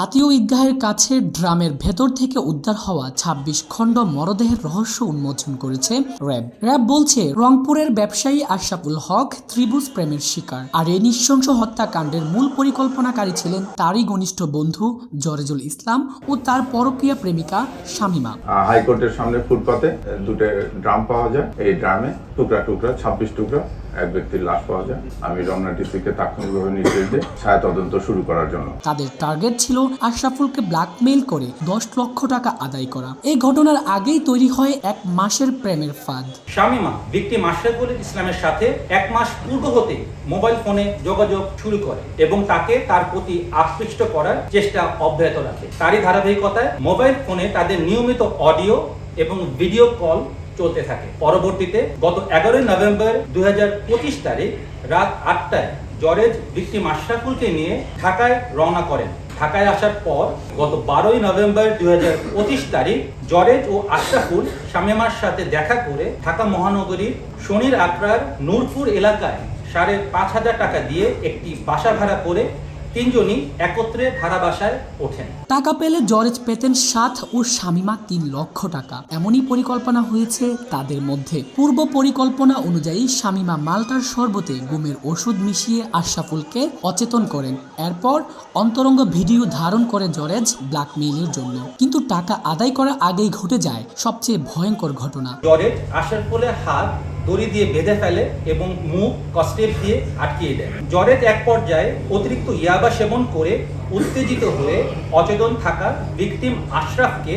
জাতীয় ঈদগাহের কাছে ড্রামের ভেতর থেকে উদ্ধার হওয়া ২৬ খণ্ড মরদেহের রহস্য উন্মোচন করেছে র্যাব। র্যাব বলছে, রংপুরের ব্যবসায়ী আশরাফুল হক ত্রিভুজ প্রেমের শিকার। আর এই নৃশংস হত্যাকাণ্ডের মূল পরিকল্পনাকারী ছিলেন তারই ঘনিষ্ঠ বন্ধু জরেজুল ইসলাম ও তার পরকীয়া প্রেমিকা শামিমা। হাইকোর্টের সামনে ফুটপাতে দুটো ড্রাম পাওয়া যায়, এই ড্রামে টুকরা টুকরা, ছাব্বিশ টুকরা। এক ব্যক্তির লাশ পাওয়া যায়। আমি রমনা ডিসিকে তাৎক্ষণিকভাবে নির্দেশ দিই ছায়া তদন্ত শুরু করার জন্য। তাদের টার্গেট ছিল আশরাফুলকে ব্ল্যাকমেইল করে দশ লক্ষ টাকা আদায় করা। এই ঘটনার আগেই তৈরি হয় এক মাসের প্রেমের ফাঁদ। শামিমা ভিকটিম আশরাফুল ইসলামের সাথে এক মাস পূর্ব হতে মোবাইল ফোনে যোগাযোগ শুরু করে এবং তাকে তার প্রতি আকৃষ্ট করার চেষ্টা অব্যাহত রাখে। তারই ধারাবাহিকতায় মোবাইল ফোনে তাদের নিয়মিত অডিও এবং ভিডিও কল চলতে থাকে। পরবর্তীতে গত এগারোই নভেম্বর দুই হাজার পঁচিশ তারিখ রাত আটটায় জরেজ ভিকটিম আশরাফুলকে নিয়ে ঢাকায় রওনা করেন। ঢাকায় আসার পর গত বারোই নভেম্বর দুই তারিখ জরেজ ও আশরাফুল শামিমার সাথে দেখা করে ঢাকা মহানগরীর শনির আক্রার নূরপুর এলাকায় সাড়ে পাঁচ হাজার টাকা দিয়ে একটি বাসা ভাড়া করে তিনজনই একত্রে ভাড়া বাসায় ওঠেন। টাকা পেলে জরেজ পেতেন সাত ও শামিমা তিন লক্ষ টাকা। এমনই পরিকল্পনা হয়েছে তাদের মধ্যে। পূর্ব পরিকল্পনা অনুযায়ী শামিমা মালটার শরবতে গুমের ওষুধ মিশিয়ে আশরাফুলকে অচেতন করেন। এরপর অন্তরঙ্গ ভিডিও ধারণ করে জরেজ ব্ল্যাকমেইলের জন্য। কিন্তু টাকা আদায় করার আগেই ঘটে যায় সবচেয়ে ভয়ঙ্কর ঘটনা। জরেজ আশরাফুলের হাত দড়ি দিয়ে বেঁধে ফেলে এবং মুখ কস্টেপ দিয়ে আটকিয়ে দেয়। জ্বরের এক পর্যায়ে অতিরিক্ত ইয়াবা সেবন করে উত্তেজিত হয়ে অচেতন থাকা ভিকটিম আশরাফকে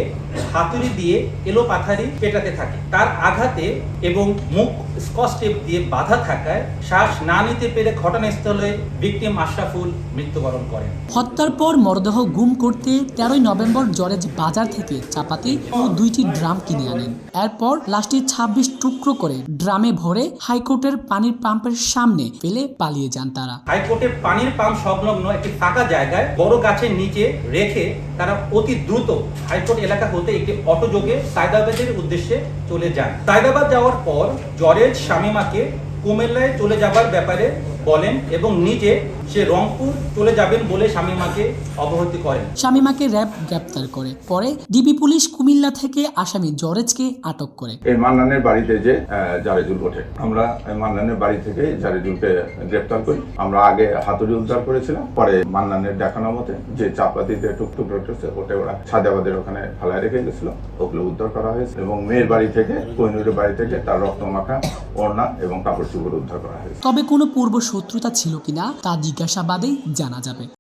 হাতুড়ি দিয়ে এলোপাথারি পেটাতে থাকে। তার আঘাতে এবং মুখ স্কচ টেপ দিয়ে বাধা থাকায় শ্বাস না নিতে পেরে ঘটনাস্থলে ভিকটিম আশরাফুল মৃত্যুবরণ করেন। হত্যার পর মরদেহ গুম করতে তেরোই নভেম্বর জরেজ বাজার থেকে চাপাতি ও দুইটি ড্রাম কিনে আনেন। এরপর লাশটি ছাব্বিশ টুকরো করে ড্রামে ভরে হাইকোর্টের পানির পাম্পের সামনে ফেলে পালিয়ে যান তারা। হাইকোর্টের পানির পাম্প সংলগ্ন একটি ফাঁকা জায়গায় বড় গাছের নিচে রেখে তারা অতি দ্রুত হাইকোর্ট এলাকা হতে একটি অটোযোগে সায়দাবাদের উদ্দেশ্যে চলে যান। সায়দাবাদ যাওয়ার পর জরেজ শামিমাকে কুমিল্লায় চলে যাবার ব্যাপারে বলেন এবং নিজে সে রংপুর চলে যাবেন বলে শামিমাকে অবহিত করেন। শামিমাকে র্যাব গ্রেপ্তার করে। পরে ডিবি পুলিশ কুমিল্লা থেকে আসামি জরেজকে আটক করে। এই মান্নানের বাড়িতে যে জারেজুল ওঠে। আমরা মান্নানের বাড়ি থেকে জারেজুলকে গ্রেপ্তার করি। আমরা আগে হাতুড়ি উদ্ধার করেছিলাম। পরে মান্নানের দেখানো মতে যে চাপাতিতে টুকটুক রয়েছে ওটা ওরা ছাদাবাদের ওখানে ফেলায় রেখে গেছিল। ওগুলো উদ্ধার করা হয়েছে। এবং মেয়ের বাড়ি থেকে কৈনুরের বাড়ি থেকে তার রক্তমাখা ওড়না এবং কাপড় চুপড় উদ্ধার করা হয়েছে। তবে কোনো পূর্ব শত্রুতা ছিল কিনা তা জিজ্ঞাসাবাদেই জানা যাবে।